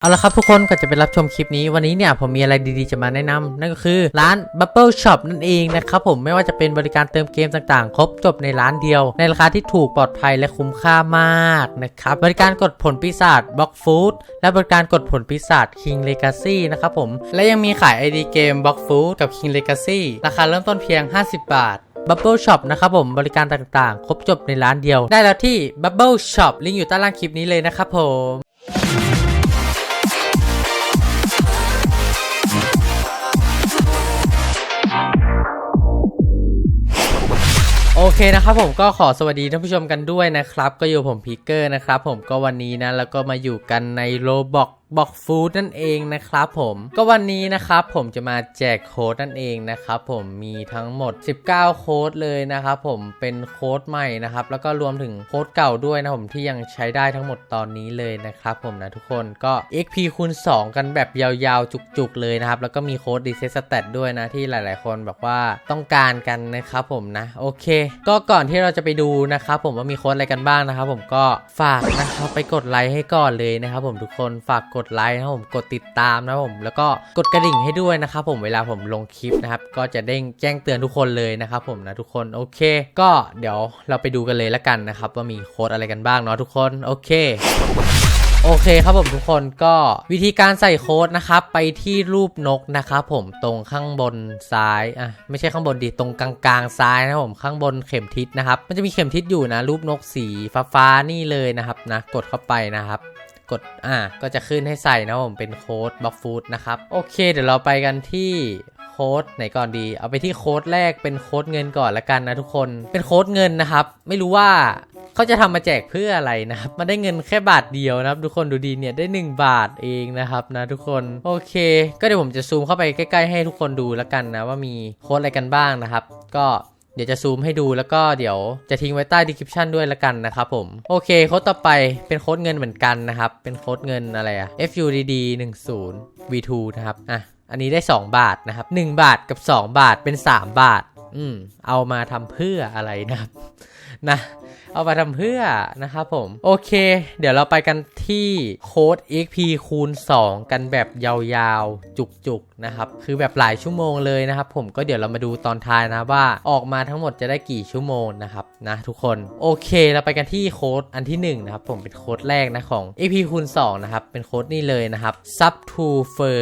เอาละครับทุกคนก่อนจะไปรับชมคลิปนี้วันนี้เนี่ยผมมีอะไรดีๆจะมาแนะนำนั่นก็คือร้าน Bubble Shop นั่นเองนะครับผมไม่ว่าจะเป็นบริการเติมเกมต่างๆ ครบจบในร้านเดียว ในราคาที่ถูกปลอดภัยและคุ้มค่ามากนะครับบริการกดผลปีศาจ Block Food และบริการกดผลปีศาจ King Legacy นะครับผมและยังมีขาย ID เกม Block Food กับ King Legacy ราคาเริ่มต้นเพียง 50 บาท Bubble Shop นะครับผมบริการต่างๆ ครบจบในร้านเดียว ได้แล้วที่ Bubble Shop ลิงก์อยู่ใต้ล่างคลิปนี้เลยนะครับผม เคนะครับผมก็ขอสวัสดีท่านผู้ชมกันด้วยนะครับ ก็อยู่ผมพีเกอร์นะครับผมก็วันนี้นะแล้วก็มาอยู่กันในโลบอก บอกฟู้ดนั่นเองนะครับผมก็วันนี้นะครับผมจะมาแจกโค้ดนั่นเองนะครับผมมีทั้งหมด 19 โค้ดเลยนะครับผมเป็นโค้ดใหม่นะครับแล้วก็รวมถึงโค้ดเก่าด้วยนะผมที่ยังใช้ได้ทั้งหมดตอนนี้เลยนะครับผมนะทุกคนก็ XP คูณ2 กันแบบยาวๆ จุกๆ เลยนะครับ แล้วก็มีโค้ด Reset Stat ด้วยนะที่หลายๆ คนบอกว่าต้องการกันนะครับผมนะโอเค ก็ก่อนที่เราจะไปดูนะครับผมว่ามีโค้ดอะไรกันบ้างนะครับผมก็ฝากนะครับไปกดไลค์ให้ก่อนเลยนะครับผมทุกคนฝากกดดไลค์นะผมกดติดตามนะผมแล้วก็กดกระดิ่งให้ด้วยนะครับผมเวลาผมลงคลิปนะครับก็จะเด้งแจ้งเตือนทุกคนเลยนะครับผมนะทุกคนโอเค ก็เดี๋ยวเราไปดูกันเลยละกันนะครับว่ามีโค้ดอะไรกันบ้างเนาะทุกคนโอเคโอเคครับผมทุกคนก็วิธีการใส่โค้ดนะครับไปที่รูปนกนะครับผมตรงข้างบนซ้ายอะไม่ใช่ข้างบนดิตรงกลางๆซ้ายนะครับผมข้างบนเข็มทิศนะครับมันจะมีเข็มทิศอยู่นะ รูปนกสีฟ้าๆนี่เลยนะครับนะกดเข้าไปนะครับ กดอ่าก็จะขึ้นให้ใส่นะผมเป็นโค้ดบล็อกฟูดนะครับโอเค เดี๋ยวเราไปกันที่โค้ดไหนก่อนดี เอาไปที่โค้ดแรกเป็นโค้ดเงินก่อนละกันนะทุกคนเป็นโค้ดเงินนะครับ ไม่รู้ว่าเขาจะทำมาแจกเพื่ออะไรนะครับมันได้เงินแค่บาทเดียวนะครับ ทุกคนดูดีเนี่ยได้ 1 บาทเองนะครับนะทุกคนโอเค ก็เดี๋ยวผมจะซูมเข้าไปใกล้ ๆ ให้ทุกคนดูละกันนะว่ามีโค้ดอะไรกันบ้างนะครับ ก็ เดี๋ยวจะซูมให้ดูแล้วก็เดี๋ยวจะทิ้งไว้ใต้ description ด้วยละกันนะครับผม โอเคโค้ดต่อไปเป็นโค้ดเงินเหมือนกันนะครับ เป็นโค้ดเงินอะไรอะ FUDD 10 V2 นะครับ อะ อันนี้ได้ 2 บาทนะครับ 1 บาทกับ 2 บาทเป็น 3 บาท อืม เอามาทำเพื่ออะไรนะครับ นะ เอามาทำเพื่อนะครับผม โอเค เดี๋ยวเราไปกันที่โค้ด XP คูณ 2 กันแบบยาวๆ จุกๆ นะครับ คือแบบหลายชั่วโมงเลยนะครับผมก็เดี๋ยวเรามาดูตอนท้ายนะว่าออกมาทั้งหมดจะได้กี่ชั่วโมงนะครับนะทุกคนโอเคเราไปกันที่โค้ดอันที่ 1 นะครับ ผมเป็นโค้ดแรกนะของ XP คูณ 2 นะครับ เป็นโค้ดนี่เลยนะครับ sub to fur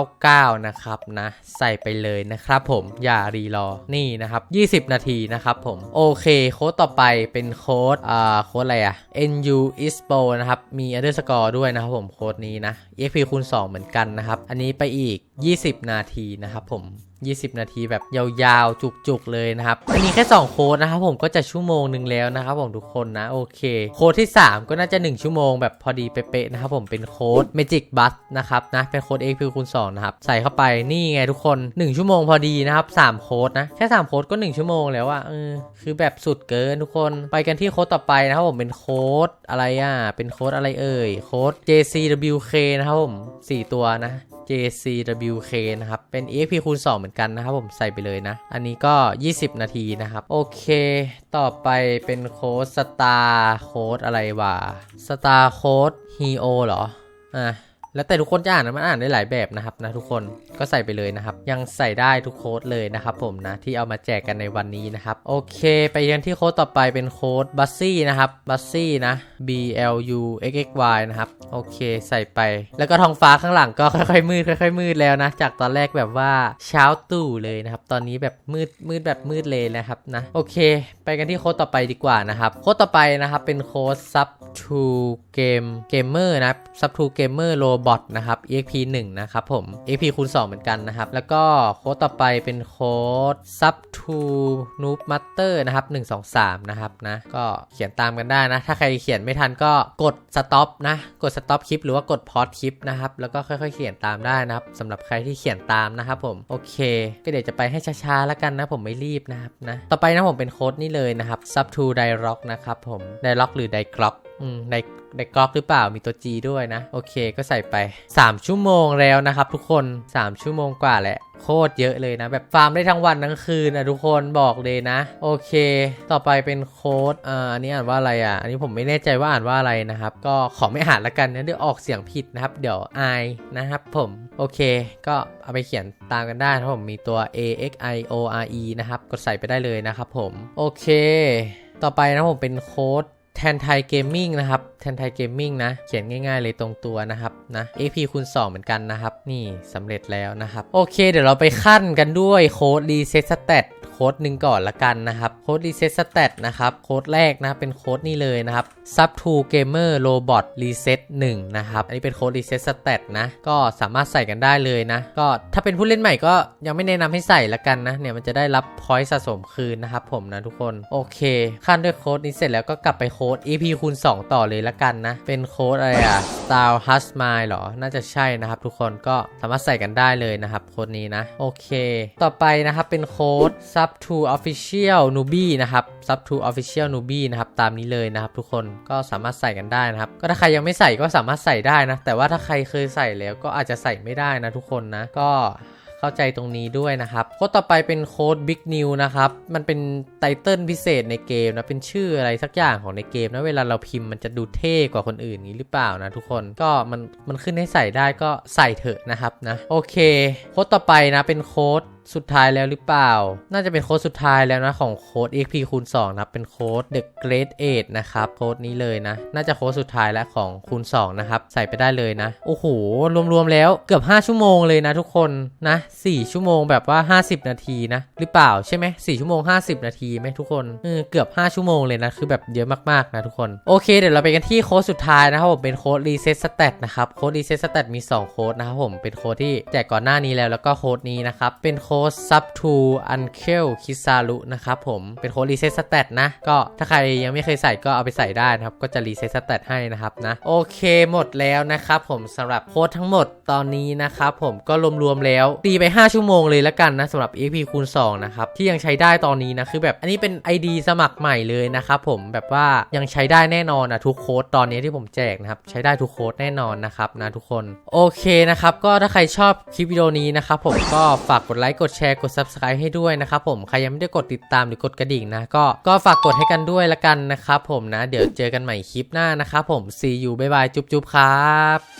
999 นะครับนะใส่ไปเลยนะครับผมอย่ารีรอนี่นะครับ 20 นาทีนะครับผมโอเคโค้ดต่อไปเป็นโค้ดอ่าโค้ดอะไรอะ nu ispo นะครับ มี underscore ด้วยนะครับผมโค้ดนี้นะ exp คูณ2เหมือนกันนะครับ อันนี้ไปอีก 20 นาทีนะครับผม 20 นาทีแบบยาวๆ จุกๆ เลยนะครับอันนี้แค่ 2 โค้ดนะครับผมก็จะชั่วโมงหนึ่งแล้วนะครับผมทุกคนนะ โอเค โค้ดที่ 3 ก็น่าจะ 1 ชั่วโมงแบบพอดีเป๊ะๆนะครับผมเป็นโค้ด Magic Bus นะครับนะ เป็นโค้ด x คูณ2นะครับ ใส่เข้าไปนี่ไงทุกคน 1 ชั่วโมงพอดีนะครับ 3 โค้ดนะ แค่ 3 โค้ดก็ 1 ชั่วโมงแล้วอะเออคือแบบสุดเกินทุกคนไปกันที่โค้ดต่อไปนะครับผมเป็นโค้ดอะไรอะเป็นโค้ดอะไรเอ่ยโค้ด JCWK นะครับผม4ตัวนะ JCWK นะครับ เป็น EXP คูณ 2 เหมือนกันนะครับผมใส่ไปเลยนะ อันนี้ก็ 20 นาทีนะครับ โอเค ต่อไปเป็นโค้ดสตาร์โค้ดอะไรวะสตาร์โค้ด Heo เหรอ อะ แล้วแต่ทุกคนจะอ่านนะมันอ่านได้หลายแบบนะครับนะทุกคนก็ใส่ไปเลยนะครับ ยังใส่ได้ทุกโค้ดเลยนะครับผมนะที่เอามาแจกกันในวันนี้นะครับ โอเคไปยังที่โค้ดต่อไปเป็นโค้ดบัสซี่นะครับบัสซี่นะ B L U X X Y นะครับโอเคใส่ไป แล้วก็ท้องฟ้าข้างหลังก็ค่อยๆมืดค่อยๆมืดแล้วนะ จากตอนแรกแบบว่าเช้าตู่เลยนะครับ ตอนนี้แบบมืดมืดแบบมืดเลยนะครับนะโอเค ไปกันที่โค้ดต่อไปดีกว่านะครับโค้ดต่อไปนะครับเป็นโค้ด sub to game gamer นะ sub to gamer robot นะครับ exp 1นะครับผม exp คูณ 2 เหมือนกันนะครับ แล้วก็โค้ดต่อไปเป็นโค้ด sub to noob master นะครับ 1 2 3 นะครับนะ ก็เขียนตามกันได้นะ ถ้าใครเขียนไม่ทันก็กด stop นะ กด stop คลิป หรือว่ากด pause คลิปนะครับ แล้วก็ค่อยๆ เขียนตามได้นะครับสำหรับใครที่เขียนตามนะครับผม โอเค ก็เดี๋ยวจะไปให้ช้าๆ แล้วกันนะ ผมไม่รีบนะครับนะ ต่อไปนะผมเป็นโค้ดนี่เลยนะครับ sub to dialog นะครับผม dialog หรือ dialog อืม ในในก๊อกหรือเปล่ามีตัว G ด้วยนะ โอเคก็ใส่ไป 3 ชั่วโมงแล้วนะครับทุกคน 3 ชั่วโมงกว่าแหละ โคตรเยอะเลยนะ แบบฟาร์มได้ทั้งวันทั้งคืนนะทุกคนบอกเลยนะ โอเค ต่อไปเป็นโค้ดอ่าอันนี้อ่านว่าอะไรอะ อันนี้ผมไม่แน่ใจว่าอ่านว่าอะไรนะครับ ก็ขอไม่อ่านละกันนะเดี๋ยวออกเสียงผิดนะครับ เดี๋ยวอายนะครับผมโอเค ก็เอาไปเขียนตามกันได้นะครับผมมีตัว A X I O R E นะครับกดใส่ไปได้เลยนะครับผมโอเค ต่อไปนะผมเป็นโค้ด แทนไทยเกมมิ่งนะครับ แทนไทยเกมมิ่งนะ เขียนง่ายๆเลยตรงตัวนะครับนะ AP คูณ2เหมือนกันนะครับ นี่สำเร็จแล้วนะครับ โอเค เดี๋ยวเราไปขั้นกันด้วยโค้ด reset stat โค้ดหนึ่งก่อนละกันนะครับ โค้ด reset stat นะครับ โค้ดแรกนะ เป็นโค้ดนี่เลยนะครับ sub 2 gamer robot reset 1นะครับ อันนี้เป็นโค้ด reset stat นะ ก็สามารถใส่กันได้เลยนะ ก็ถ้าเป็นผู้เล่นใหม่ก็ยังไม่แนะนำให้ใส่ละกันนะ เนี่ยมันจะได้รับ point สะสมคืนนะครับผมนะทุกคน โอเค ขั้นด้วยโค้ดนี้เสร็จแล้วก็กลับไปโค้ด EP คูณ 2 ต่อเลยละกันนะ เป็นโค้ดอะไรอะ style h u s m i l e หรอ น่าจะใช่นะครับทุกคนก็สามารถใส่กันได้เลยนะครับโค้ดนี้นะ โอเค ต่อไปนะครับเป็นโค้ด sub to official newbie นะครับ sub to official newbie นะครับตามนี้เลยนะครับทุกคนก็สามารถใส่กันได้นะครับ ก็ถ้าใครยังไม่ใส่ก็สามารถใส่ได้นะ แต่ว่าถ้าใครเคยใส่แล้วก็อาจจะใส่ไม่ได้นะทุกคนนะก็ เข้าใจตรงนี้ด้วยนะครับโค้ดต่อไปเป็นโค้ด Big New นะครับ มันเป็นไตเติลพิเศษในเกมนะ เป็นชื่ออะไรสักอย่างของในเกมนะ เวลาเราพิมพ์มันจะดูเท่กว่าคนอื่นนี้หรือเปล่านะทุกคน ก็มันมันขึ้นให้ใส่ได้ก็ใส่เถอะนะครับนะ โอเค โค้ดต่อไปนะเป็นโค้ด สุดท้ายแล้วหรือเปล่า น่าจะเป็นโค้ดสุดท้ายแล้วนะของโค้ด XP คูณ2นะเป็นโค้ด The Great 8นะครับโค้ดนี้เลยนะ น่าจะโค้ดสุดท้ายแล้วของคูณ2นะครับใส่ไปได้เลยนะ โอ้โหรวมๆแล้วเกือบ 5 ชั่วโมงเลยนะทุกคนนะ4ชั่วโมงแบบว่า 50 นาทีนะหรือเปล่าใช่ไหม4ชั่วโมง 50 นาทีไหมทุกคนเออเกือบ 5 ชั่วโมงเลยนะคือแบบเยอะมากๆนะทุกคนโอเคเดี๋ยวเราไปกันที่โค้ดสุดท้ายนะครับผมเป็นโค้ด Reset Stat นะครับโค้ด Reset Stat มี 2 โค้ดนะครับผมเป็นโค้ดที่แจกก่อนหน้านี้แล้วแล้วก็โค้ดนี้นะครับเป็นโค้ค้ด Sub to Uncle Kisaru นะครับผมเป็นโค้ด Reset Stat นะ ก็ถ้าใครยังไม่เคยใส่ก็เอาไปใส่ได้นะครับ ก็จะ Reset Stat ให้นะครับนะ โอเคหมดแล้วนะครับผมสำหรับโค้ดทั้งหมดตอนนี้นะครับผมก็รวมๆแล้วตีไป 5 ชั่วโมงเลยละกันนะสำหรับ EP คูณ2นะครับที่ยังใช้ได้ตอนนี้นะคือแบบอันนี้เป็น ID สมัครใหม่เลยนะครับผมแบบว่ายังใช้ได้แน่นอนนะทุกโค้ดตอนนี้ที่ผมแจกนะครับใช้ได้ทุกโค้ดแน่นอนนะครับนะทุกคนโอเคนะครับก็ถ้าใครชอบคลิปวิดีโอนี้นะครับผมก็ฝากกดไลค์กดแชร์กด Subscribe ให้ด้วยนะครับผมใครยังไม่ได้กดติดตามหรือกดกระดิ่งนะก็ก็ฝากกดให้กันด้วยละกันนะครับผมนะ เดี๋ยวเจอกันใหม่คลิปหน้านะครับผม see you บ๊ายบายจุ๊บๆครับ